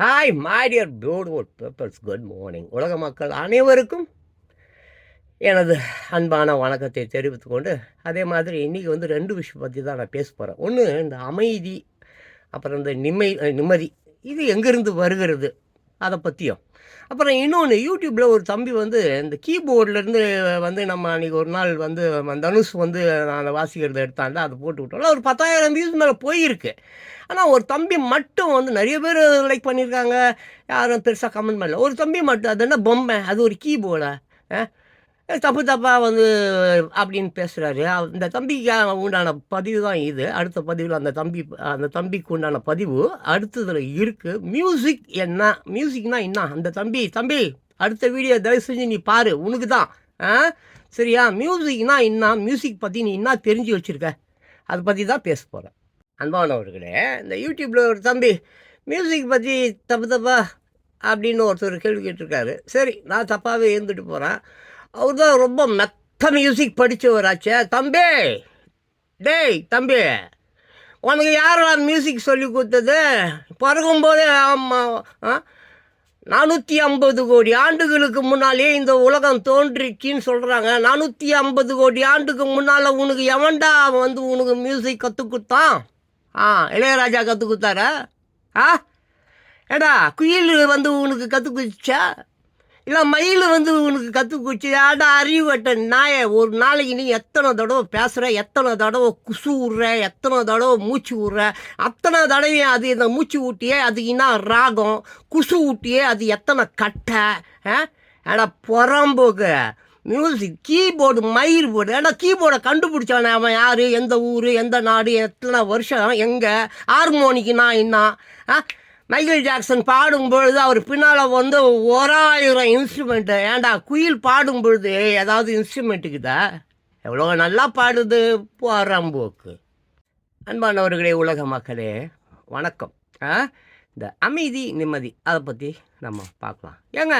Hi my dear beautiful peoples good morning உலக மக்கள் அனைவருக்கும் எனது அன்பான வணக்கத்தை தெரிவித்துக்கொண்டு அதே மாதிரி இன்றைக்கி வந்து ரெண்டு விஷயம் பற்றி தான் நான் பேச போகிறேன் ஒன்று இந்த அமைதி அப்புறம் இந்த நிம்மை நிம்மதி இது எங்கேருந்து வருகிறது? அதை பற்றியும் அப்புறம் இன்னொன்று யூடியூப்பில் ஒரு தம்பி வந்து இந்த கீபோர்ட்லேருந்து வந்து நம்ம அன்றைக்கி ஒரு நாள் வந்து தனுஷ் வந்து நான் வாசிக்கிறத எடுத்தாண்டா அதை போட்டு விட்டோம்ல. ஒரு பத்தாயிரம் வியூஸ் மேலே போயிருக்கு. ஆனால் ஒரு தம்பி மட்டும் வந்து நிறைய பேர் லைக் பண்ணியிருக்காங்க. யாரும் பெருசாக கமெண்ட் பண்ணல. ஒரு தம்பி மட்டும் அது என்ன பொம்மை? அது ஒரு கீபோர்டா தப்பு தப்பாக வந்து அப்படின்னு பேசுகிறாரு அந்த தம்பிக்கு உண்டான பதிவு தான் இது. அடுத்த பதிவில் அந்த தம்பி அந்த தம்பிக்கு உண்டான பதிவு. அடுத்ததில் இருக்குது மியூசிக் என்ன? மியூசிக்னால் என்ன? அந்த தம்பி தம்பி அடுத்த வீடியோ தயவு செஞ்சு நீ பாரு. உனக்கு தான். ஆ? சரியா? மியூசிக்னா என்ன? மியூசிக் பற்றி நீ என்ன தெரிஞ்சு வச்சுருக்க? அதை பற்றி தான் பேச போகிறேன் அன்பானவர்களே இந்த யூடியூப்பில் ஒரு தம்பி மியூசிக் பற்றி தப்பு தப்பா அப்படின்னு ஒருத்தர் கேள்வி கேட்டிருக்காரு. சரி நான் தப்பாகவே இருந்துட்டு போகிறேன் அவர் தான் ரொம்ப மெத்த மியூசிக் படித்தவராச்சே தம்பி! டேய் தம்பி! உனக்கு யார் மியூசிக் சொல்லி கொடுத்தது? பிறகும்போதே ஆமாம் நானூற்றி ஐம்பது கோடி ஆண்டுகளுக்கு முன்னாலே இந்த உலகம் தோன்றிச்சின்னு சொல்கிறாங்க நானூற்றி ஐம்பது கோடி ஆண்டுக்கு முன்னால் உனக்கு எவன்டா வந்து உனக்கு மியூசிக் கற்றுக் கொடுத்தான்? ஆ இளையராஜா கற்றுக் கொடுத்தாரா? ஆ? ஏடா குயில் வந்து உனக்கு கற்றுக் கொடுத்துச்சா? இல்லை மயில் வந்து உனக்கு கற்றுக் கொடுச்சு ஏடா அறிவட்ட நாய ஒரு நாளைக்கு நீ எத்தனை தடவை பேசுகிற எத்தனை தடவை குசு விட்ற எத்தனை தடவை மூச்சு விட்ற அத்தனை தடவையும் அது இந்த மூச்சு ஊட்டியே அது என்ன ராகம்? குசு ஊட்டியே அது எத்தனை கட்டை? ஆ? ஏடா புறம்போக்கு மியூசிக் கீபோர்டு மயில் போர்டு ஏன்னா கீபோர்டை கண்டுபிடிச்சானே அவன் யார்? எந்த ஊர்? எந்த நாடு? எத்தனை வருஷம்? எங்கே? ஹார்மோனிக்குனா என்ன? ஆ? மைக்கேல் ஜாக்சன் பாடும் பொழுது அவர் பின்னால் வந்து ஓராயிரம் இன்ஸ்ட்ருமெண்ட்டு ஏன்டா குயில் பாடும் பொழுது ஏதாவது இன்ஸ்ட்ருமெண்ட்டுக்குதா எவ்வளோ நல்லா பாடுது போராம்போக்கு அன்பானவர்களே உலக மக்களே வணக்கம். ஆ? இந்த அமைதி நிம்மதி அதை பற்றி நம்ம பார்க்கலாம். ஏங்க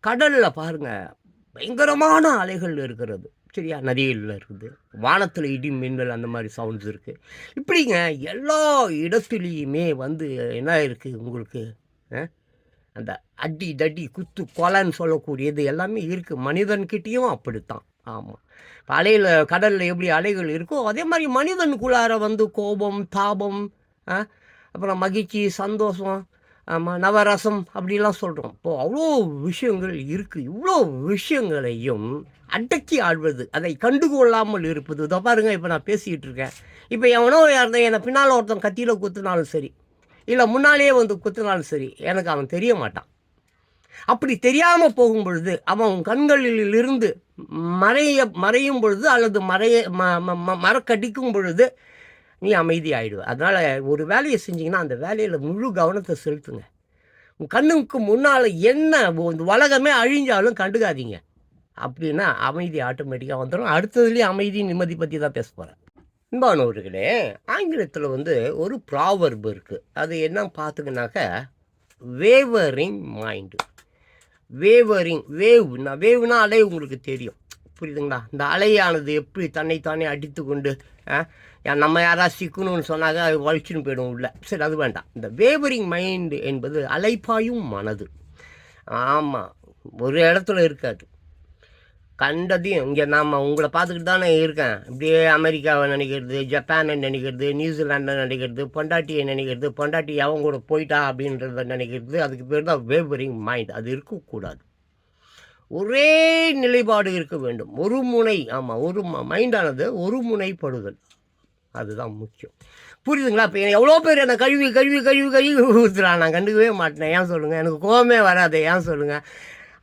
கடலில் பாருங்கள் பயங்கரமான அலைகள் இருக்கிறது. சரியா நதிகளில் இருக்குது. வானத்தில் இடி மின்னல் அந்த மாதிரி சவுண்ட்ஸ் இருக்குது இப்படிங்க எல்லா இடத்துலையுமே வந்து என்ன இருக்குது உங்களுக்கு? அந்த அடி தடி குத்து கொலைன்னு சொல்லக்கூடியது எல்லாமே இருக்குது மனிதன்கிட்டேயும் அப்படித்தான். ஆமாம் இப்போ அலையில் கடலில் எப்படி அலைகள் இருக்கோ அதே மாதிரி மனிதனுக்குள்ளார வந்து கோபம் தாபம் அப்புறம் மகிழ்ச்சி சந்தோஷம் ஆமாம் நவரசம் அப்படிலாம் சொல்கிறோம் இப்போது அவ்வளோ விஷயங்கள் இருக்குது இவ்வளோ விஷயங்களையும் அடக்கி ஆழ்வது அதை கண்டுகொள்ளாமல் இருப்பது. இதை பாருங்க இப்போ நான் பேசிக்கிட்டு இருக்கேன். இப்போ எவனோ யாருந்தான் என்னை பின்னால் ஒருத்தன் கத்தியில் குத்துனாலும் சரி இல்லை முன்னாலேயே வந்து குத்துனாலும் சரி எனக்கு அவன் தெரிய மாட்டான். அப்படி தெரியாமல் போகும் பொழுது அவன் கண்களில் இருந்து மறைய மறையும் பொழுது அல்லது மறைய ம மரக்கடிக்கும் பொழுது நீ அமைதி ஆகிடுவ அதனால் ஒரு வேலையை செஞ்சிங்கன்னா அந்த வேலையில் முழு கவனத்தை செலுத்துங்க. உன் கண்ணுக்கு முன்னால் என்ன இந்த உலகமே அழிஞ்சாலும் கண்டுக்காதீங்க. அப்படின்னா அமைதி ஆட்டோமேட்டிக்காக வந்துடும் அடுத்ததுலேயும் அமைதி நிம்மதி பற்றி தான் பேச போகிறேன் அன்பானவர்களே ஆங்கிலத்தில் வந்து ஒரு ப்ராவர்பு இருக்குது அது என்ன பார்த்துக்கினாக்க வேவரிங் மைண்டு வேவரிங் வேவ்னா வேவ்னா அலை உங்களுக்கு தெரியும். புரியுதுங்களா? இந்த அலையானது எப்படி தன்னைத்தானே அடித்து கொண்டு நம்ம யாராவது சிக்கணும்னு சொன்னாங்க அது வலிச்சுன்னு போயிடும் உள்ள. சரி அது வேண்டாம். இந்த வேவரிங் மைண்டு என்பது அலைப்பாயும் மனது. ஆமாம் ஒரு இடத்துல இருக்காது. கண்டதையும் இங்கே நாம் உங்களை பார்த்துக்கிட்டு தானே இருக்கேன். இப்படியே அமெரிக்காவை நினைக்கிறது ஜப்பானை நினைக்கிறது நியூசிலாண்டை நினைக்கிறது பொண்டாட்டியை நினைக்கிறது பொண்டாட்டி அவங்க கூட போயிட்டா அப்படின்றத நினைக்கிறது அதுக்கு பேர் தான் வேவரிங் மைண்ட் அது இருக்கக்கூடாது. ஒரே நிலைப்பாடு இருக்க வேண்டும். ஒரு முனை ஆமாம் ஒரு மைண்டானது ஒரு முனைப்படுதல். அதுதான் முக்கியம். புரியுதுங்களா? இப்போ எவ்வளோ பேர் என்னை கழுவி கழுவி கழுவி கழுவி ஊற்றுறான் நான் கண்டுக்கவே மாட்டேன். ஏன் சொல்லுங்கள் எனக்கு கோபமே வராது. ஏன் சொல்லுங்கள்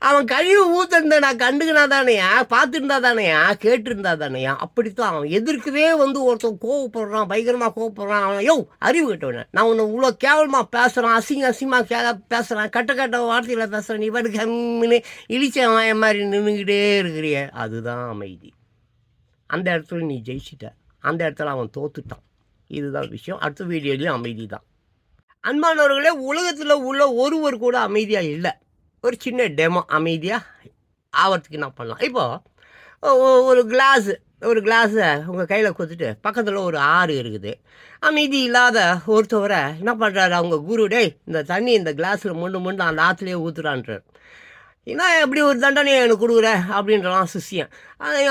அவன் கழிவு ஊத்துறத நான் கண்டுக்கினா தானேயா பார்த்துருந்தா தானேயா கேட்டிருந்தா தானேயா அப்படித்தான் அவன். எதிர்க்கவே வந்து ஒருத்தன் கோவப்படுறான் பயங்கரமாக கோவப்படுறான். அவன் யோ அறிவு கட்டவன. நான் உன்னை இவ்வளோ கேவலமாக பேசுகிறான் அசிங்க அசிங்கமாக கே பேசுகிறான் கட்ட கட்ட வார்த்தையில் பேசுகிறேன் நீ பாட்டு கம்மின்னு இழிச்ச மாதிரி நின்றுக்கிட்டே இருக்கிறிய. அதுதான் அமைதி. அந்த இடத்துல நீ ஜெயிச்சிட்ட. அந்த இடத்துல அவன் தோத்துட்டான். இதுதான் விஷயம். அடுத்த வீடியோலையும் அமைதி தான் அன்பானவர்களே உலகத்தில் உள்ள ஒருவர் கூட அமைதியாக இல்லை. ஒரு சின்ன டெமோ அமைதியாக ஆவறத்துக்கு என்ன பண்ணலாம்? இப்போது ஒரு கிளாஸு ஒரு கிளாஸை உங்கள் கையில் கொடுத்துட்டு பக்கத்தில் ஒரு ஆறு இருக்குது. அமைதி இல்லாத ஒருத்தவரை என்ன பண்ணுறாரு அவங்க குருடே இந்த தண்ணி இந்த கிளாஸில் முண்டு முண்டு அந்த ஆற்றுலேயே ஊற்றுறான்றார் என்ன எப்படி ஒரு தண்டனை எனக்கு கொடுக்குற? அப்படின்றான் சிஷ்யன்.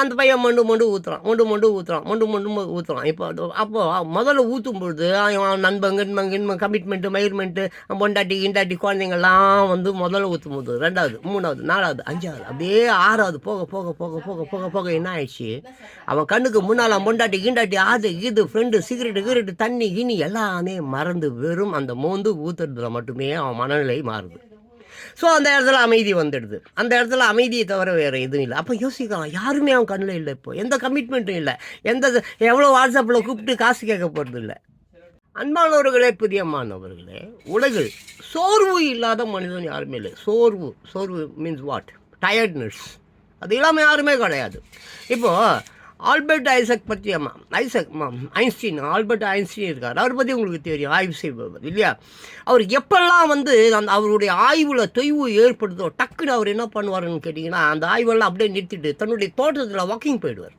அந்த பையன் மண்டு மண்டு ஊற்றுறான் மண்டு மண்டு ஊற்றுறான் மண்டு மண்டு ஊற்றுறான் இப்போ அப்போது முதல்ல ஊற்றும் பொழுது அவன் நண்பன் கிண்பன் கிண்பன் கமிட்மெண்ட்டு மயிர்மெண்ட்டு பொண்டாட்டி கிண்டாட்டி குழந்தைங்கள்லாம் வந்து முதல்ல ஊற்றும் போது ரெண்டாவது மூணாவது நாலாவது அஞ்சாவது அப்படியே ஆறாவது போக போக போக போக போக போக என்ன ஆயிடுச்சு? அவன் கண்ணுக்கு முன்னால் பொண்டாட்டி கிண்டாட்டி ஆது இது ஃப்ரெண்டு சிகரெட்டு கிகரெட்டு தண்ணி கினி எல்லாமே மறந்து வெறும் அந்த மோந்து ஊற்றுறதுல மட்டுமே அவன் மனநிலை மாறுது. ஸோ அந்த இடத்துல அமைதி வந்துடுது. அந்த இடத்துல அமைதியை தவிர வேறு எதுவும் இல்லை. அப்போ யோசிக்கலாம் யாருமே அவன் கண்ணில் இல்லை இப்போ. எந்த கமிட்மெண்ட்டும் இல்லை. எந்த எவ்வளோ வாட்ஸ்அப்பில் கூப்பிட்டு காசு கேட்க போகிறது இல்லை. அன்பானவர்களே பிரியமானவர்களே உலகில் சோர்வு இல்லாத மனிதன் யாருமே இல்லை. சோர்வு சோர்வு மீன்ஸ் வாட் டயர்ட்னஸ் அது இல்லாமல் யாருமே கிடையாது. இப்போது ஆல்பர்ட் ஐசக் பற்றி அம்மா ஐசக் ஐன்ஸ்டீன் ஆல்பர்ட் ஐன்ஸ்டீன் இருக்கார். அவர் பற்றி உங்களுக்கு தெரியும் ஆய்வு செய்பவர் இல்லையா? அவர் எப்பெல்லாம் வந்து அந்த அவருடைய ஆய்வில் தொய்வு ஏற்படுதோ டக்குன்னு அவர் என்ன பண்ணுவாருன்னு கேட்டிங்கன்னா அந்த ஆய்வெல்லாம் அப்படியே நிறுத்திட்டு தன்னுடைய தோட்டத்தில் வாக்கிங் போயிடுவார்.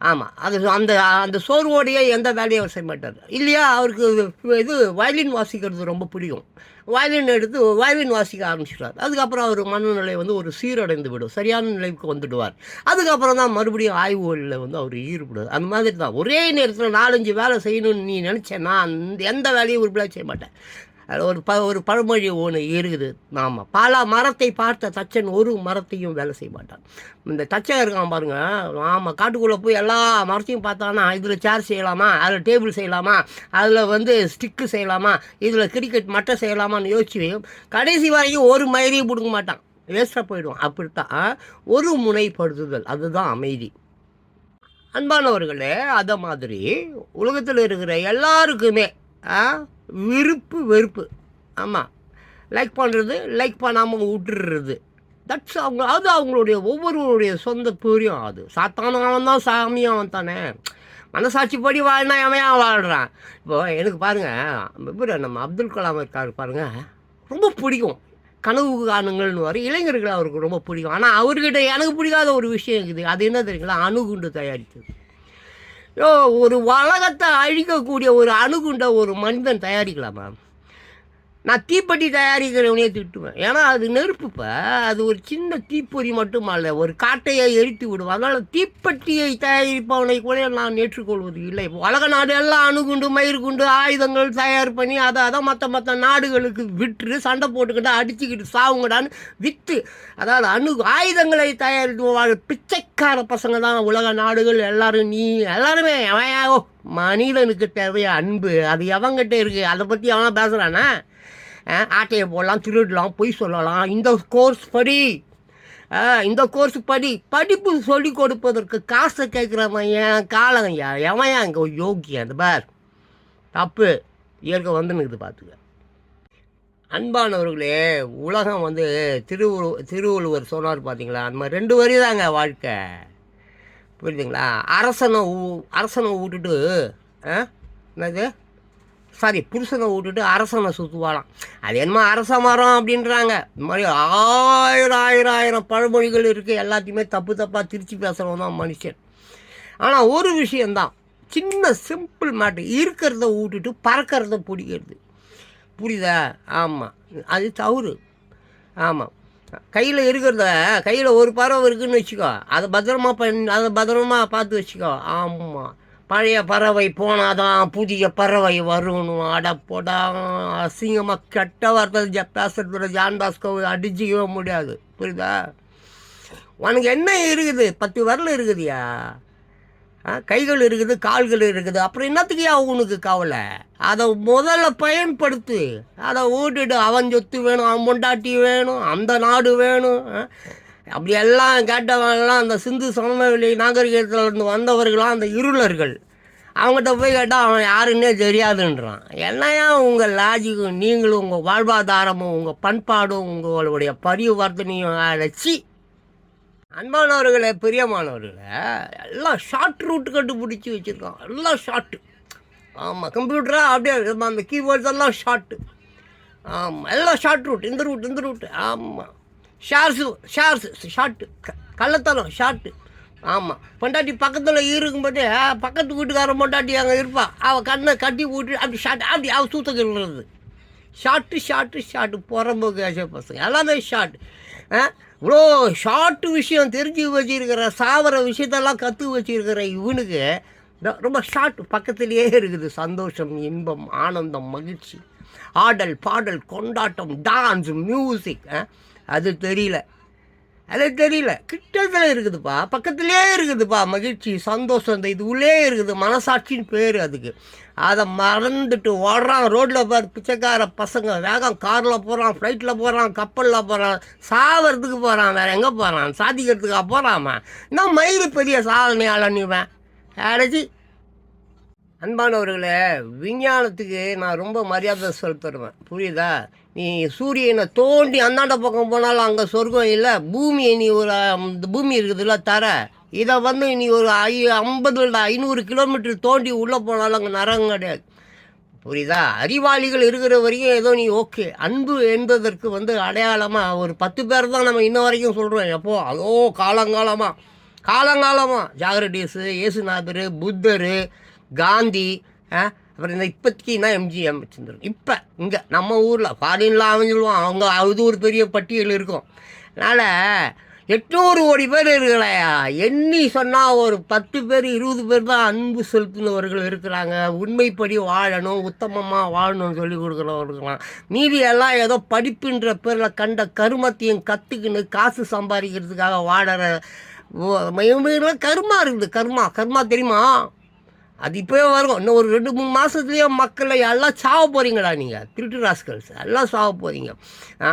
ஆமாம் அது அந்த அந்த சோர்வோடையே எந்த வேலையும் அவர் செய்ய மாட்டார். இல்லையா அவருக்கு இது வயலின் வாசிக்கிறது ரொம்ப பிடிக்கும். வயலின் எடுத்து வயலின் வாசிக்க ஆரம்பிச்சிடுவார். அதுக்கப்புறம் அவர் மனநிலை வந்து ஒரு சீரடைந்து விடும். சரியான நிலைக்கு வந்துடுவார். அதுக்கப்புறம் தான் மறுபடியும் ஆய்வுகளில் வந்து அவர் ஈடுபடுவார். அந்த மாதிரி தான். ஒரே நேரத்தில் நாலஞ்சு வேலை செய்யணும்னு நீ நினச்சேன்னா அந்த எந்த வேலையும் உருப்படியாக செய்ய மாட்டேன் அதில் ஒரு ப ஒரு பழமொழி ஒன்று இருக்குது. ஆமாம் பல மரத்தை பார்த்த தச்சன் ஒரு மரத்தையும் வேலை செய்ய மாட்டான். இந்த தச்சன் இருக்கான் பாருங்கள் ஆமாம் காட்டுக்குள்ளே போய் எல்லா மரத்தையும் பார்த்தானா? இதில் சேர் செய்யலாமா? அதில் டேபிள் செய்யலாமா? அதில் வந்து ஸ்டிக்கு செய்யலாமா? இதில் கிரிக்கெட் மட்டை செய்யலாமான்னு யோசிச்சு கடைசி வரைக்கும் ஒரு மயிரையும் பிடுங்க மாட்டான். வேஸ்ட்டாக போயிடுவான். அப்படித்தான் ஒரு முனைப்படுத்துதல். அதுதான் அமைதி. அன்பானவர்களே அதை மாதிரி உலகத்தில் இருக்கிற எல்லாருக்குமே ஆ, விருப்பு வெறுப்பு. ஆமாம் லைக் பண்ணுறது லைக் பண்ணாமல் விட்டுடுறது தட்ஸ் அவங்க அது அவங்களுடைய ஒவ்வொருவருடைய சொந்த புரியும் அது. சாத்தானும் அவன் தான் சாமியும் அவன் தானே மனசாட்சிப்படி வாழ்னா அவன் ஏன் வாழ்கிறான் இப்போ எனக்கு பாருங்கள் இவர் நம்ம அப்துல் கலாம் இருக்கார் பாருங்கள் ரொம்ப பிடிக்கும். கனவு காணுங்கள்னு வர இளைஞர்கள் அவருக்கு ரொம்ப பிடிக்கும். ஆனால் அவர்கிட்ட எனக்கு பிடிக்காத ஒரு விஷயம் இருக்குது. அது என்ன தெரியுங்களா? அணுகுண்டு தயாரித்தது ஒரு உலகத்தை அழிக்கக்கூடிய ஒரு அணுகுண்ட ஒரு மனிதன் தயாரிக்கலாமா? நான் தீப்பெட்டி தயாரிக்கிறவனையே திட்டுவேன். ஏன்னா அது நெருப்புப்ப. அது ஒரு சின்ன தீப்பொறி மட்டுமல்ல ஒரு காட்டையை எரித்து விடும். அதனால் தீப்பெட்டியை தயாரிப்பவனை கூட நான் ஏற்றுக்கொள்வது இல்லை. இப்போ உலக நாடு எல்லாம் அணுகுண்டு மயிர்குண்டு ஆயுதங்கள் தயார் பண்ணி அதை அதை மற்ற மற்ற நாடுகளுக்கு விற்று சண்டை போட்டுக்கிட்டு அடிச்சுக்கிட்டு சாவுங்கடான்னு விற்று அதாவது அணு ஆயுதங்களை தயாரித்து பிச்சைக்கார பசங்க தான் உலக நாடுகள். எல்லாரும் நீ எல்லாருமே அவன் மனிதனுக்கு தேவையான அன்பு. அது எவங்கிட்ட இருக்குது அதை பற்றி அவன் பேசுகிறானா ஆட்டையை போடலாம் திருடலாம் பொய் சொல்லலாம். இந்த கோர்ஸ் படி. இந்த கோர்ஸ் படி. படிப்பு சொல்லி கொடுப்பதற்கு காசை கேட்குறவன் ஏன் காலம் எவன் ஏன் இங்கே யோக்கியம் அந்த பார். தப்பு. இயற்கை வந்துன்னு பார்த்துக்க அன்பானவர்களே உலகம் வந்து திருவள்ளு திருவள்ளுவர் சொன்னார் பார்த்தீங்களா அந்த மாதிரி ரெண்டு வரி தாங்க வாழ்க்கை. புரியுதுங்களா? அரசனை ஊ அரசனை விட்டுட்டு ஆ என்னது? சாரி புருஷனை விட்டுட்டு அரசனை சுற்றுவாளாம் அது என்னமோ அரச மரம் அப்படின்றாங்க. இந்த மாதிரி ஆயிரம் ஆயிரம் ஆயிரம் பழமொழிகள் இருக்குது எல்லாத்தையுமே தப்பு தப்பாக திருச்சி பேசுகிறவன் தான் மனுஷன். ஆனால் ஒரு விஷயந்தான் சின்ன சிம்பிள் மேட்டு இருக்கிறத விட்டுட்டு பறக்கிறத பிடிக்கிறது. புரியுதா? ஆமாம் அது தவறு. ஆமாம் கையில் இருக்கிறத கையில் ஒரு பறவை இருக்குதுன்னு வச்சுக்கோ. அதை பத்திரமா பண் அதை பத்திரமா பார்த்து வச்சுக்கோ. ஆமாம் பழைய பறவை போனாதான் புதிய பறவை வரணும் அடப்போடா அசிங்கமாக கெட்ட வார்த்தை பேசுறதுல ஜான் அடிச்சிக்கவே முடியாது. புரியுதா? உனக்கு என்ன இருக்குது? பத்து வரல இருக்குதுயா? கைகள் இருக்குது கால்கள் இருக்குது. அப்புறம் என்னத்துக்குயா உனக்கு கவலை? அதை முதல்ல பயன்படுத்து. அதை ஓட்டிட்டு அவன் சொத்து வேணும் அவன் பொண்டாட்டி வேணும் அந்த நாடு வேணும் அப்படி எல்லாம் கேட்டவங்கெல்லாம் அந்த சிந்து சமவெளி நாகரிகத்திலிருந்து வந்தவர்களாம் அந்த இருளர்கள். அவங்ககிட்ட போய் கேட்டால் அவன் யாருன்னே தெரியாதுன்றான். என்னையா உங்கள் லாஜிக்கும் நீங்களும் உங்கள் வாழ்வாதாரமும் உங்கள் பண்பாடும் உங்களுடைய பரிவர்த்தனையும் அழைச்சி அன்பானவர்களே பெரியமானவர்களை எல்லாம் ஷார்ட் ரூட் கண்டுபிடிச்சி வச்சுருக்கான். எல்லாம் ஷார்ட்டு ஆமாம் கம்ப்யூட்டராக அப்படியே அந்த கீபோர்ட்ஸ் எல்லாம் ஷார்ட்டு ஆமாம் எல்லாம் ஷார்ட் ரூட் இந்த ரூட் இந்த ரூட் ஆமாம் ஷார்ஸு ஷார்ஸு ஷார்ட்டு க கள்ளத்தனம் ஷார்ட்டு. ஆமாம் பொண்டாட்டி பக்கத்தில் இருக்கும்போது பக்கத்து வீட்டுக்காரன் பொண்டாட்டி அங்கே இருப்பாள் அவள் கண்ணை கட்டி விட்டு அப்படி ஷார்ட் அப்படி அவள் சூத்தக்கிறது ஷார்ட்டு ஷார்ட்டு ஷார்ட்டு. புறம்போக்கு ஆசை பசங்க. எல்லாமே ஷார்ட். ஆ இவ்வளோ ஷார்ட்டு விஷயம் தெரிஞ்சு வச்சிருக்கிற சாவர விஷயத்தெல்லாம் கற்று வச்சிருக்கிற இவனுக்கு ரொம்ப ஷார்ட் பக்கத்துலேயே இருக்குது. சந்தோஷம் இன்பம் ஆனந்தம் மகிழ்ச்சி. ஆடல் பாடல் கொண்டாட்டம் டான்ஸ் மியூசிக் அது தெரியல. அது தெரியல. கிட்டத்தில் இருக்குதுப்பா. பக்கத்துலேயே இருக்குதுப்பா. மகிழ்ச்சி சந்தோஷம் இந்த இது உள்ளே இருக்குது. மனசாட்சின்னு பேர் அதுக்கு. அதை மறந்துட்டு ஓடுறான். ரோட்டில் பார் பிச்சைக்கார பசங்க. வேகம் காரில் போகிறான் ஃப்ளைட்டில் போகிறான் கப்பலில் போகிறான் சாவறதுக்கு போகிறான் வேறு எங்கே போகிறான் சாதிக்கிறதுக்காக போகிறாமா இன்னும் மயிறு பெரிய சாதனையாளன் இவன். அடைச்சி அன்பானவர்களே விஞ்ஞானத்துக்கு நான் ரொம்ப மரியாதை செலுத்துடுவேன் புரியுதா? நீ சூரியனை தோண்டி அந்தாண்ட பக்கம் போனாலும் அங்கே சொர்க்கம் இல்லை பூமியை நீ ஒரு பூமி இருக்குதுல்ல தர. இதை வந்து நீ ஒரு ஐ ஐம்பது இல்லை ஐநூறு கிலோமீட்டர் தோண்டி உள்ளே போனாலும் அங்கே நரகம் கிடையாது. புரியுதா? அறிவாளிகள் இருக்கிற வரைக்கும் ஏதோ நீ ஓகே. அன்பு என்பதற்கு வந்து அடையாளமாக ஒரு பத்து பேர் தான் நம்ம இன்ன வரைக்கும் சொல்கிறோம் எப்போ? அதோ காலங்காலமாக காலங்காலமாக ஜாகிரடீஸு இயேசுநாதர் புத்தர் காந்தி அப்புறம் இந்த இப்போதைக்கு தான் எம்ஜிஎம் வச்சுருந்துரும் இப்போ இங்கே நம்ம ஊரில் ஃபாரின்ல அவன் சொல்லுவான் அவங்க அது ஒரு பெரிய பட்டியல் இருக்கும். அதனால் எட்நூறு கோடி பேர் இருக்கலையா எண்ணி சொன்னால் ஒரு பத்து பேர் இருபது பேர் தான் அன்பு செலுத்தினவர்கள் இருக்கிறாங்க. உண்மைப்படி வாழணும் உத்தமமாக வாழணும்னு சொல்லி கொடுக்குறவர்களாம் மீதி எல்லாம் ஏதோ படிப்புன்ற பேரில் கண்ட கருமத்தையும் கற்றுக்கின்னு காசு சம்பாதிக்கிறதுக்காக வாழற கருமா இருக்குது. கர்மா கர்மா தெரியுமா? அது இப்போவே வரும் இன்னும் ஒரு ரெண்டு மூணு மாதத்துலேயே மக்களை எல்லாம் சாவ போகிறீங்களா நீங்கள் திருட்டு ராஸ்கல்ஸ் எல்லாம் சாவ போகிறீங்க ஆ?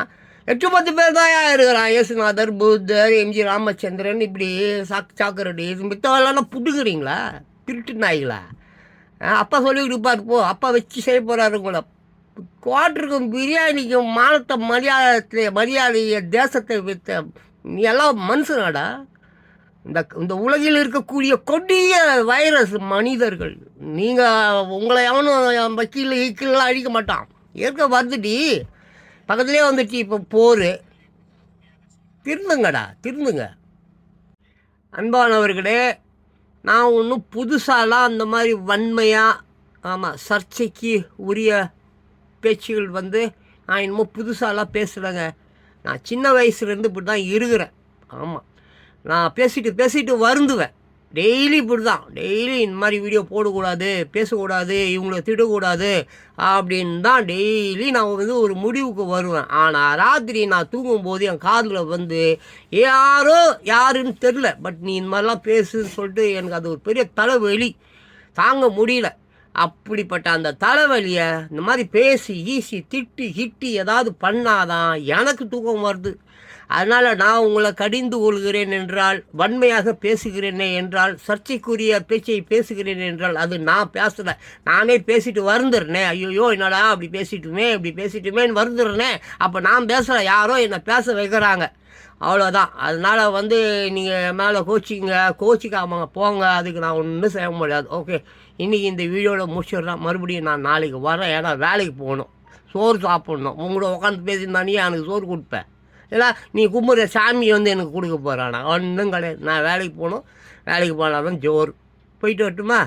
எட்டு பத்து பேர் தான் இருக்கிறான். இயேசுநாதர் புத்தர் எம்ஜி ராமச்சந்திரன் இப்படி சாக் சாக்கரடி மித்தவெல்லாம் புட்டுக்கிறீங்களா திருட்டு நாய்களா? அப்பா சொல்லி கொடுப்பார் போ. அப்பா வச்சு செய்ய போகிறாரு கூட குவாட்டருக்கும் பிரியாணிக்கும் மானத்தை மரியாதை மரியாதையை தேசத்தை வித்த நீ எல்லாம் மனுஷனாடா? இந்த இந்த உலகில் இருக்கக்கூடிய கொடிய வைரஸ் மனிதர்கள். நீங்கள் உங்களை எவனும் வக்கீல் ஈக்கிலாம் அழிக்க மாட்டான். ஏற்க வந்துட்டி பக்கத்துலேயே வந்துட்டு இப்போ போர். திருந்துங்கடா திருந்துங்க. அன்பானவர்களே நான் ஒன்றும் புதுசாலாம் அந்த மாதிரி வன்மையாக ஆமாம் சர்ச்சைக்கு உரிய பேச்சுகள் வந்து நான் என்னமோ புதுசாலாம் பேசுகிறேங்க நான் சின்ன வயசுலேருந்து இப்படி தான் இருக்கிறேன். ஆமாம் நான் பேசிட்டு பேசிட்டு வருந்துவேன். டெய்லி இப்படி தான் டெய்லி இந்த மாதிரி வீடியோ போடக்கூடாது பேசக்கூடாது இவங்கள திடக்கூடாது அப்படின்னு தான் டெய்லி நான் வந்து ஒரு முடிவுக்கு வருவேன். ஆனால் ராத்திரி நான் தூங்கும்போது என் காதில் வந்து யாரோ யாருன்னு தெரில பட் நீ இந்த மாதிரிலாம் பேசுன்னு சொல்லிட்டு எனக்கு அது ஒரு பெரிய தலைவலி. தாங்க முடியல. அப்படிப்பட்ட அந்த தலைவலியை இந்த மாதிரி பேசி ஈசி திட்டி ஹிட்டி ஏதாவது பண்ணாதான் எனக்கு தூக்கம் வருது. அதனால் நான் உங்களை கடிந்து கொள்கிறேன் என்றால் வன்மையாக பேசுகிறேனே என்றால் சர்ச்சைக்குரிய பேச்சை பேசுகிறேன் என்றால் அது நான் பேசலை. நானே பேசிட்டு வருந்துறனே. ஐயோ என்னடா அப்படி பேசிட்டுமே இப்படி பேசிட்டுமேன்னு வருந்துறனே. அப்போ நான் பேசலை யாரோ என்னை பேச வைக்கிறாங்க. அவ்வளோதான் அதனால் வந்து நீங்கள் மேலே கோச்சிங்க கோச்சிக்காமங்க போங்க. அதுக்கு நான் ஒன்றும் செய்ய முடியாது. ஓகே இன்றைக்கி இந்த வீடியோவில் முடிச்சிடுறேன். மறுபடியும் நான் நாளைக்கு வரேன். ஏன்னா வேலைக்கு போகணும். சோறு சாப்பிட்ணும். உங்களோட உட்காந்து பேசியிருந்தானே எனக்கு சோறு கொடுப்பேன் இல்லை நீ கும்பிட்ற சாமி வந்து எனக்கு கொடுக்க போகிறானா ஒன்றும் கிடையாது. நான் வேலைக்கு போகணும். வேலைக்கு போனால் தான் ஜோறு போயிட்டு வரட்டுமா?